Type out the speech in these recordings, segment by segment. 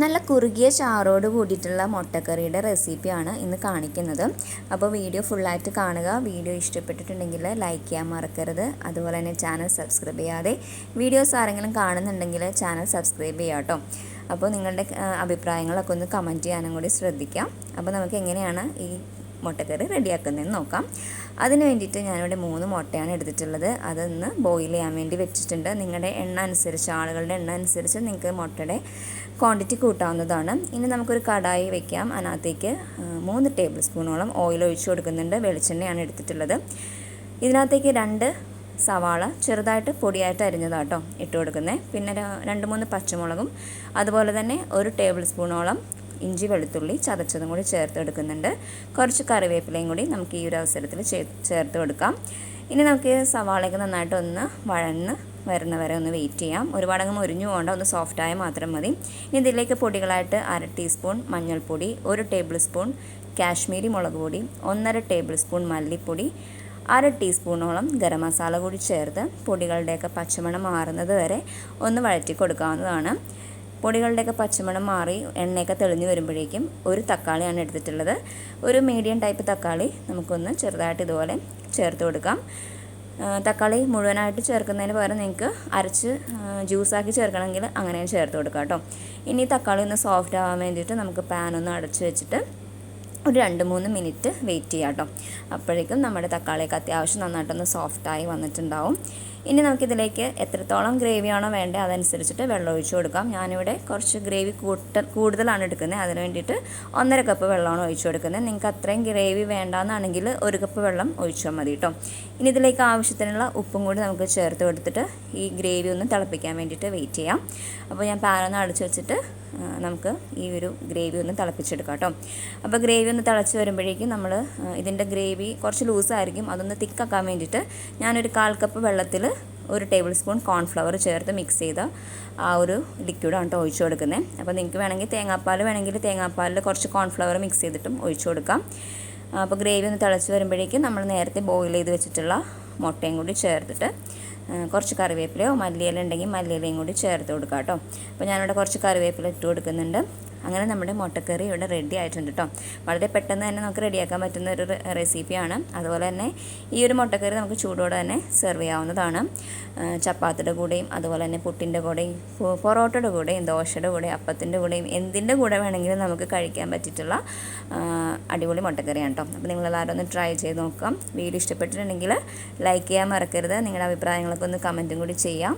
നല്ല കുറുകിയ ചാറോട് കൂടിയിട്ടുള്ള മുട്ടക്കറിയുടെ റെസിപ്പിയാണ് ഇന്ന് കാണിക്കുന്നത്. അപ്പോൾ വീഡിയോ ഫുള്ളായിട്ട് കാണുക. വീഡിയോ ഇഷ്ടപ്പെട്ടിട്ടുണ്ടെങ്കിൽ ലൈക്ക് ചെയ്യാൻ മറക്കരുത്. അതുപോലെ തന്നെ ചാനൽ സബ്സ്ക്രൈബ് ചെയ്യാതെ വീഡിയോസ് ആരെങ്കിലും കാണുന്നുണ്ടെങ്കിൽ ചാനൽ സബ്സ്ക്രൈബ് ചെയ്യാം കേട്ടോ. അപ്പോൾ നിങ്ങളുടെ അഭിപ്രായങ്ങളൊക്കെ ഒന്ന് കമന്റ് ചെയ്യാനും കൂടി ശ്രദ്ധിക്കാം. അപ്പോൾ നമുക്ക് എങ്ങനെയാണ് ഈ മുട്ടക്കറി റെഡിയാക്കുന്നതെന്ന് നോക്കാം. അതിന് വേണ്ടിയിട്ട് ഞാനിവിടെ മൂന്ന് മുട്ടയാണ് എടുത്തിട്ടുള്ളത്. അതൊന്ന് ബോയിൽ ചെയ്യാൻ വേണ്ടി വെച്ചിട്ടുണ്ട്. നിങ്ങളുടെ എണ്ണ അനുസരിച്ച് ആളുകളുടെ എണ്ണ അനുസരിച്ച് നിങ്ങൾക്ക് മുട്ടയുടെ ക്വാണ്ടിറ്റി കൂട്ടാവുന്നതാണ്. ഇനി നമുക്കൊരു കടായി വെക്കാം. അതിനകത്തേക്ക് മൂന്ന് ടേബിൾ സ്പൂണോളം ഓയിൽ ഒഴിച്ചു കൊടുക്കുന്നുണ്ട്. വെളിച്ചെണ്ണയാണ് എടുത്തിട്ടുള്ളത്. ഇതിനകത്തേക്ക് രണ്ട് സവാള ചെറുതായിട്ട് പൊടിയായിട്ട് അരിഞ്ഞതാട്ടോ ഇട്ട് കൊടുക്കുന്നത് പിന്നെ രണ്ട് മൂന്ന് പച്ചമുളകും. അതുപോലെ തന്നെ ഒരു ടേബിൾ സ്പൂണോളം ഇഞ്ചി വെളുത്തുള്ളി ചതച്ചതും കൂടി ചേർത്ത് എടുക്കുന്നുണ്ട്. കുറച്ച് കറിവേപ്പിലയും കൂടി നമുക്ക് ഈ ഒരു അവസരത്തിൽ ചേർത്ത് കൊടുക്കാം. ഇനി നമുക്ക് സവാളയൊക്കെ നന്നായിട്ട് ഒന്ന് വഴന്ന് വരുന്നവരെ ഒന്ന് വെയിറ്റ് ചെയ്യാം. ഒരുപാട് അങ്ങ് മുരിഞ്ഞു പോകേണ്ട ഒന്ന് സോഫ്റ്റായാൽ മാത്രം മതി. ഇനി ഇതിലേക്ക് പൊടികളായിട്ട് അര ടീസ്പൂൺ മഞ്ഞൾപ്പൊടി ഒരു ടേബിൾ സ്പൂൺ കാശ്മീരി മുളക് പൊടി ഒന്നര ടേബിൾ സ്പൂൺ മല്ലിപ്പൊടി അര ടീസ്പൂണോളം ഗരം മസാല കൂടി ചേർത്ത് പൊടികളുടെയൊക്കെ പച്ചമണം മാറുന്നത് വരെ ഒന്ന് വഴറ്റി കൊടുക്കാവുന്നതാണ്. പൊടികളുടെയൊക്കെ പച്ചമണം മാറി എണ്ണയൊക്കെ തെളിഞ്ഞു വരുമ്പോഴേക്കും ഒരു തക്കാളിയാണ് എടുത്തിട്ടുള്ളത്. ഒരു മീഡിയം ടൈപ്പ് തക്കാളി നമുക്കൊന്ന് ചെറുതായിട്ട് ഇതുപോലെ ചേർത്ത് കൊടുക്കാം. തക്കാളി മുഴുവനായിട്ട് ചേർക്കുന്നതിന് പകരം നിങ്ങൾക്ക് അരച്ച് ജ്യൂസാക്കി ചേർക്കണമെങ്കിൽ അങ്ങനെ ചേർത്ത് കൊടുക്കാം കേട്ടോ. ഇനി തക്കാളി ഒന്ന് സോഫ്റ്റ് ആവാൻ വേണ്ടിയിട്ട് നമുക്ക് പാൻ ഒന്ന് അടച്ച് വെച്ചിട്ട് ഒരു രണ്ട് മൂന്ന് മിനിറ്റ് വെയിറ്റ് ചെയ്യാം കേട്ടോ. അപ്പോഴേക്കും നമ്മുടെ തക്കാളിയൊക്കെ അത്യാവശ്യം നന്നായിട്ടൊന്ന് സോഫ്റ്റായി വന്നിട്ടുണ്ടാവും. ഇനി നമുക്കിതിലേക്ക് എത്രത്തോളം ഗ്രേവിയാണോ വേണ്ടത് അതനുസരിച്ചിട്ട് വെള്ളം ഒഴിച്ചു കൊടുക്കാം. ഞാനിവിടെ കുറച്ച് ഗ്രേവി കൂട്ട കൂടുതലാണ് എടുക്കുന്നത്. അതിന് വേണ്ടിയിട്ട് ഒന്നര കപ്പ് വെള്ളമാണ് ഒഴിച്ചു കൊടുക്കുന്നത്. നിങ്ങൾക്ക് അത്രയും ഗ്രേവി വേണ്ടാന്നാണെങ്കിൽ ഒരു കപ്പ് വെള്ളം ഒഴിച്ചാൽ മതി കേട്ടോ. ഇനി ഇതിലേക്ക് ആവശ്യത്തിനുള്ള ഉപ്പും കൂടി നമുക്ക് ചേർത്ത് കൊടുത്തിട്ട് ഈ ഗ്രേവി ഒന്ന് തിളപ്പിക്കാൻ വേണ്ടിയിട്ട് വെയിറ്റ് ചെയ്യാം. അപ്പോൾ ഞാൻ പാനൊന്ന് അടച്ചു വെച്ചിട്ട് നമുക്ക് ഈ ഒരു ഗ്രേവി ഒന്ന് തിളപ്പിച്ചെടുക്കാം കേട്ടോ. അപ്പോൾ ഗ്രേവി ഒന്ന് തിളച്ച് വരുമ്പോഴേക്കും നമ്മൾ ഇതിന്റെ ഗ്രേവി കുറച്ച് ലൂസായിരിക്കും. അതൊന്ന് തിക്കാക്കാൻ വേണ്ടിയിട്ട് ഞാനൊരു കാൽ കപ്പ് വെള്ളത്തിൽ ഒരു ടേബിൾ സ്പൂൺ കോൺഫ്ലവർ ചേർത്ത് മിക്സ് ചെയ്ത ആ ഒരു ലിക്വിഡാണ് കേട്ടോ ഒഴിച്ചു കൊടുക്കുന്നത് അപ്പോൾ നിങ്ങൾക്ക് വേണമെങ്കിൽ തേങ്ങാപ്പാൽ വേണമെങ്കിൽ തേങ്ങാപ്പാലിൽ കുറച്ച് കോൺഫ്ലവർ മിക്സ് ചെയ്തിട്ടും ഒഴിച്ചു കൊടുക്കാം. അപ്പോൾ ഗ്രേവി ഒന്ന് തിളച്ച് വരുമ്പോഴേക്കും നമ്മൾ നേരത്തെ ബോയിൽ ചെയ്ത് വെച്ചിട്ടുള്ള മുട്ടയും കൂടി ചേർത്തിട്ട് കുറച്ച് കറിവേപ്പിലയോ മല്ലിയില ഉണ്ടെങ്കിൽ മല്ലിയിലയും കൂടി ചേർത്ത് കൊടുക്കാം കേട്ടോ അപ്പോൾ ഞാനിവിടെ കുറച്ച് കറിവേപ്പില ഇട്ട് കൊടുക്കുന്നുണ്ട്. അങ്ങനെ നമ്മുടെ മുട്ടക്കറി ഇവിടെ റെഡി ആയിട്ടുണ്ട് കേട്ടോ വളരെ പെട്ടെന്ന് തന്നെ നമുക്ക് റെഡിയാക്കാൻ പറ്റുന്ന ഒരു റെസിപ്പിയാണ് അതുപോലെ തന്നെ ഈ ഒരു മുട്ടക്കറി നമുക്ക് ചൂടോടെ തന്നെ സെർവ് ചെയ്യാവുന്നതാണ്. ചപ്പാത്തിയുടെ കൂടെയും അതുപോലെ തന്നെ പുട്ടിന്റെ കൂടെയും പൊറോട്ടയുടെ കൂടെയും ദോശയുടെ കൂടെയും അപ്പത്തിന്റെ കൂടെയും എന്തിന്റെ കൂടെ വേണമെങ്കിലും നമുക്ക് കഴിക്കാൻ പറ്റിയിട്ടുള്ള അടിപൊളി മുട്ടക്കറിയാണ് കേട്ടോ അപ്പോൾ നിങ്ങളെല്ലാവരും ഒന്ന് ട്രൈ ചെയ്ത് നോക്കാം. വീഡിയോ ഇഷ്ടപ്പെട്ടിട്ടുണ്ടെങ്കിൽ ലൈക്ക് ചെയ്യാൻ മറക്കരുത്. നിങ്ങളുടെ അഭിപ്രായങ്ങളൊക്കെ ഒന്ന് കമന്റും കൂടി ചെയ്യാം.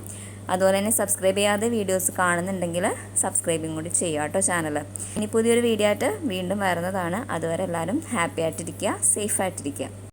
അതുപോലെ തന്നെ സബ്സ്ക്രൈബ് ചെയ്യാതെ വീഡിയോസ് കാണുന്നുണ്ടെങ്കിൽ സബ്സ്ക്രൈബും കൂടി ചെയ്യുക കേട്ടോ ചാനൽ ഇനി പുതിയൊരു വീഡിയോ ആയിട്ട് വീണ്ടും വരുന്നതാണ്. അതുവരെ എല്ലാവരും ഹാപ്പി ആയിട്ടിരിക്കുക സേഫ് ആയിട്ടിരിക്കുക.